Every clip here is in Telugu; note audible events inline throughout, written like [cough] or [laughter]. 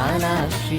ചാലാക്ഷി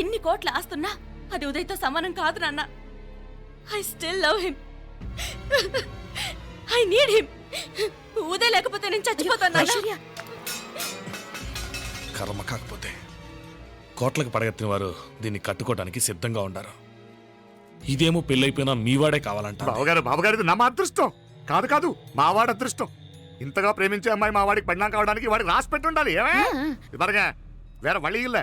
ఇన్ని కోట్లు ఆస్తున్నా అది ఉదయ్తో సమానం కాదు నాన్న. I still love him I need him Uday లేకపోతే నేను చచ్చిపోతాను కర్మ కాకపోతే కోట్లకు పడగెత్తిన వారు దీన్ని కట్టుకోవడానికి సిద్ధంగా ఉండరు. ఇదేమో పెళ్ళైపోయినా మీవాడే కావాలంట బావగారు బావగారు నా అదృష్టం. కాదు కాదు మావాడి అదృష్టం. ఇంతగా ప్రేమించే అమ్మాయి మా వాడికి పడినా కావడానికి వాడికి రాసి పెట్టుండాలి ఏమే? ఇదిగా వేరే వళ్ళీ ఇల్లే.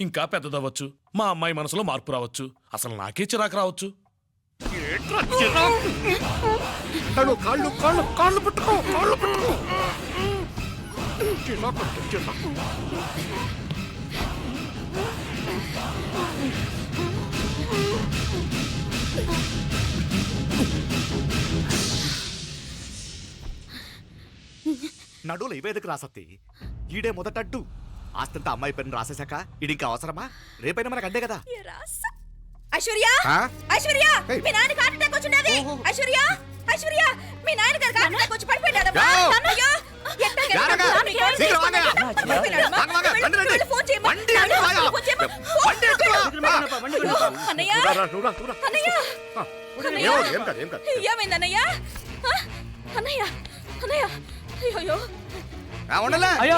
ఇంకా పెద్దదవ్వచ్చు. మా అమ్మాయి మనసులో మార్పు రావచ్చు. అసలు నాకే చిరాకు రావచ్చు. కాళ్ళు కాళ్ళు కాళ్ళు కాళ్ళు పట్టుకో కాళ్ళు పట్టుకో. చిరాకు, చిరాకు. నడువులు ఇవేదకు రాసత్తి ఈడే మొదటడ్డు. ఆస్తంతా అమ్మాయి పేరుని రాసేశాక ఇది ఇంకా అవసరమా? రేపైనా మనకు అంతే కదా. ఏ రాసా. ఐశ్వర్య? ఐశ్వర్య ఏయ్. మీ నాన్నకి హార్ట్ అటాక్ వచ్చినది ఓహో. ఐశ్వర్య ఐశ్వర్య మీ నాన్న హార్ట్ అటాక్ వచ్చి? అన్నయ్య అన్నయ్య. అయ్యో நான் ஒண்ணல ஐயா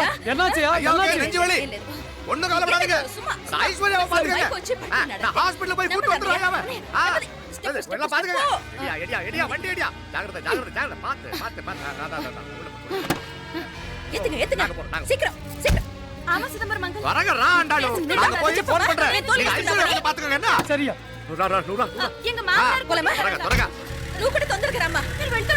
சீக்கிரம் சீக்கிரம். ஆமா என்ன? சரியா. நூறா நூறா எங்க மாமனார் கொலைமா வரங்க வரங்க நூக்கட தொந்தரகரம்மா நீ வெள்ளுட்டே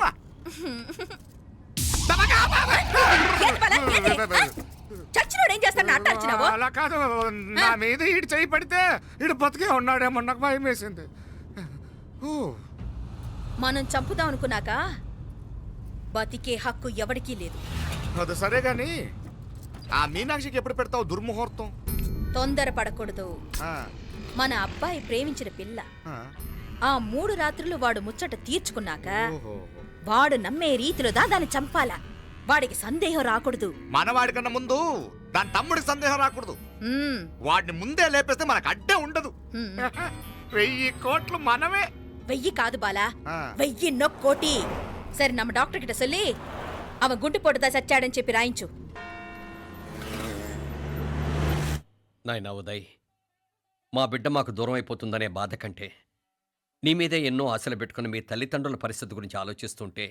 కాదు నా మీద ఈడు చేయి పడితే ఈడు బతికే ఉన్నాడేమో నాకు భయం వేసింది. మనం చంపుదాం అనుకున్నాక బతికే హక్కు ఎవరికీ లేదు. అది సరే గాని ఆ మీనాక్షికి ఎప్పుడు పెడతావు దుర్ముహూర్తం? తొందరపడకూడదు ఆ, మన అబ్బాయి ప్రేమించిన పిల్ల. ఆ. మూడు రాత్రులు వాడు ముచ్చట తీర్చుకున్నాక. వాడు నమ్మే రీతిలో దా దాన్ని చంపాలా. వాడికి సందేహం రాకూడదు. మనవాడి కన్నా ముందు దాని తమ్ముడికి సందేహం రాకూడదు. వాడిని ముందే లేపేస్తే మనకు అడ్డే ఉండదు. [laughs] వెయ్యి కోట్లు మనమే. వెయ్యి కాదు బాలా. వెయ్యి కోటి సరే నమ్మ డాక్టర్ కిట సొల్లి. அவன் குண்டு போட்டுதா చచ్చాడని చెప్పి రాయించు. నాయనా ఉదయ్ మా బిడ్డ మాకు దూరం అయిపోతుందనే బాధ కంటే నీ మీదే ఎన్నో ఆశలు పెట్టుకుని మీ తల్లిదండ్రుల పరిస్థితి గురించి ఆలోచిస్తుంటే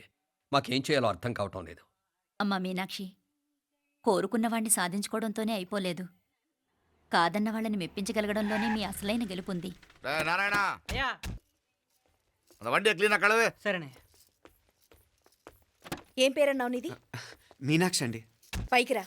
మాకేం చేయాలో అర్థం కావటం లేదు. అమ్మా మీనాక్షి కోరుకున్నవాణ్ణి సాధించుకోవడంతోనే అయిపోలేదు. కాదన్న వాళ్ళని మెప్పించగలగడంలోనే మీ అసలైన గెలుపుంది. ఉంది సరేనే. ఏం పేరన్నావు నీది? మీనాక్షి అండి. పైకి రా.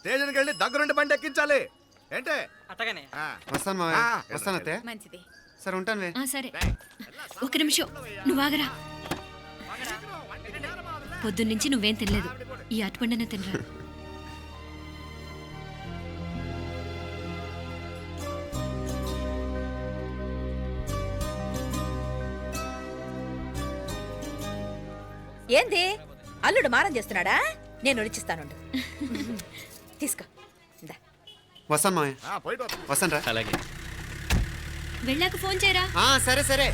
స్టేషన్కి వెళ్ళి దగ్గరుండి బండి ఎక్కించాలి. ఏంటే? అట్టగానే ఆ. వస్తాను మావయ్య. ఆ, వస్తాను అత్తే మంచిది. సరే ఉంటాను వే ఆ సరే. ఒక నిమిషం. నువ్వాగరా పొద్దున్నుంచి నువ్వేం తినలేదు. ఈ అటుపండనే తినరా? [laughs] ఏంది? అల్లుడు మారం చేస్తున్నాడా? నేను ఒలిచిస్తానుండు. [laughs] తీసుకో. ఇందా. వస్తాను వస్తా. వస్తాను రా అలాగే. వెళ్ళాక ఫోన్ చేయరా? ఆ, సరే సరే.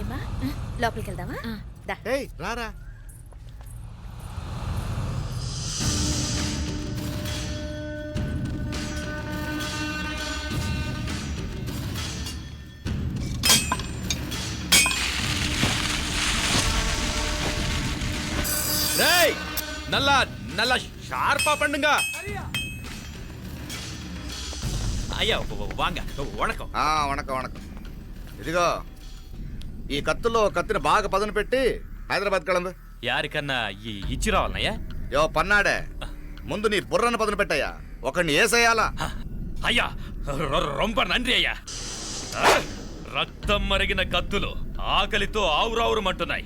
ఏమా? లోపలికి వెళ్దామా? దా. ఏయ్ రారా. நல்லா நல்லா ஷார்ப்பா பண்ணுங்க ஐயா வ- வ- வாங்க வணக்கம் ఆ, వణకం వణకం ఇదిగో ఈ కత్తుల్లో కత్తిని బాగా పదును పెట్టి హైదరాబాద్ కళందు யாருக்கண்ணா இ- இச்சி రావాలన్నయ్యా యో పన్నాడే ముందు నీ బుర్రను పదును పెట్టయ్యా ఒకడిని ఏసేయాలా అయ్యా రొ- రొంప నంది అయ్యా రక్తం మరిగిన కత్తులు ఆకలితో ఆవురావురమంటున్నాయి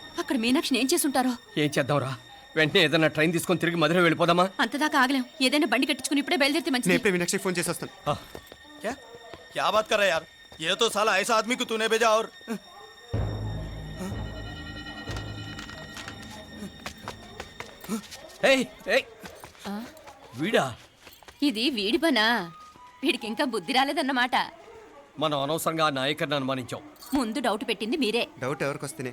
అక్కడ మీనాక్షిని ఏం చేసుంటారో ఏం చేద్దాంరా వెంటనే ఏదైనా ట్రైన్ తీసుకొని తిరిగి మధుర వెళ్ళిపోదామా అంతదాకా ఆగలేం ఏదైనా బండి కట్టించుకుని ఇప్పుడే బయలుదేరితే నేను మంచిది ఇప్పుడే మీనాక్షికి ఫోన్ చేసి వస్తాను क्या क्या बात कर रहा है यार ये तो साला ऐसा आदमी को तूने भेजा और ఏయ్ ఏయ్ వీడా ఇది వీడి పనా వీడికి ఇంకా బుద్ధి రాలేదన్నమాట మనం అనవసరంగా ఆ నాయకర్ని అనుమానించాం ముందు డౌట్ పెట్టింది మీరే డౌట్ ఎవరికి వస్తేనే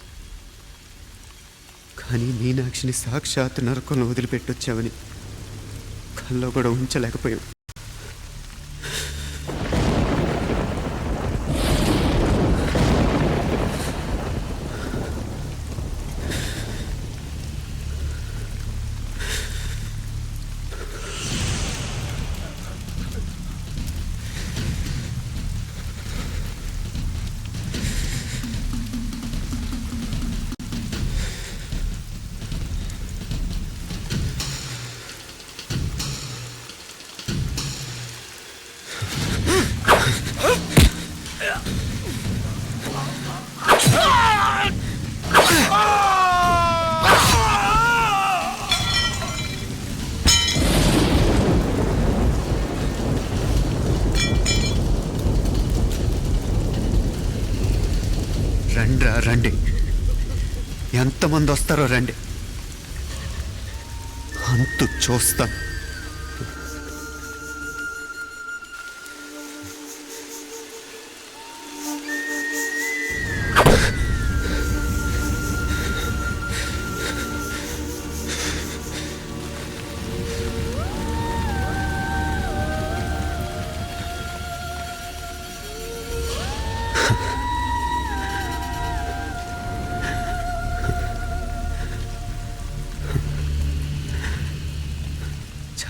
కానీ మీనాక్షిని సాక్షాత్ నరకంలో వదిలిపెట్టొచ్చావని కల్లో కూడా ఉంచలేకపోయాం ఎంతమంది వస్తారో రండి. అంతు చూస్తాను.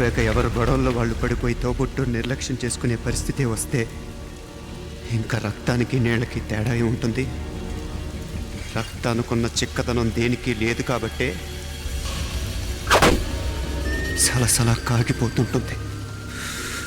పెళ్ళైపోయాక ఎవరు గొడవల్లో వాళ్ళు పడిపోయి తోబుట్టు నిర్లక్ష్యం చేసుకునే పరిస్థితి వస్తే ఇంకా రక్తానికి నీళ్ళకి తేడా ఏం ఉంటుంది? రక్తానుకున్న చిక్కదనం దేనికి లేదు కాబట్టే సలసలా కాగిపోతుంటుంది.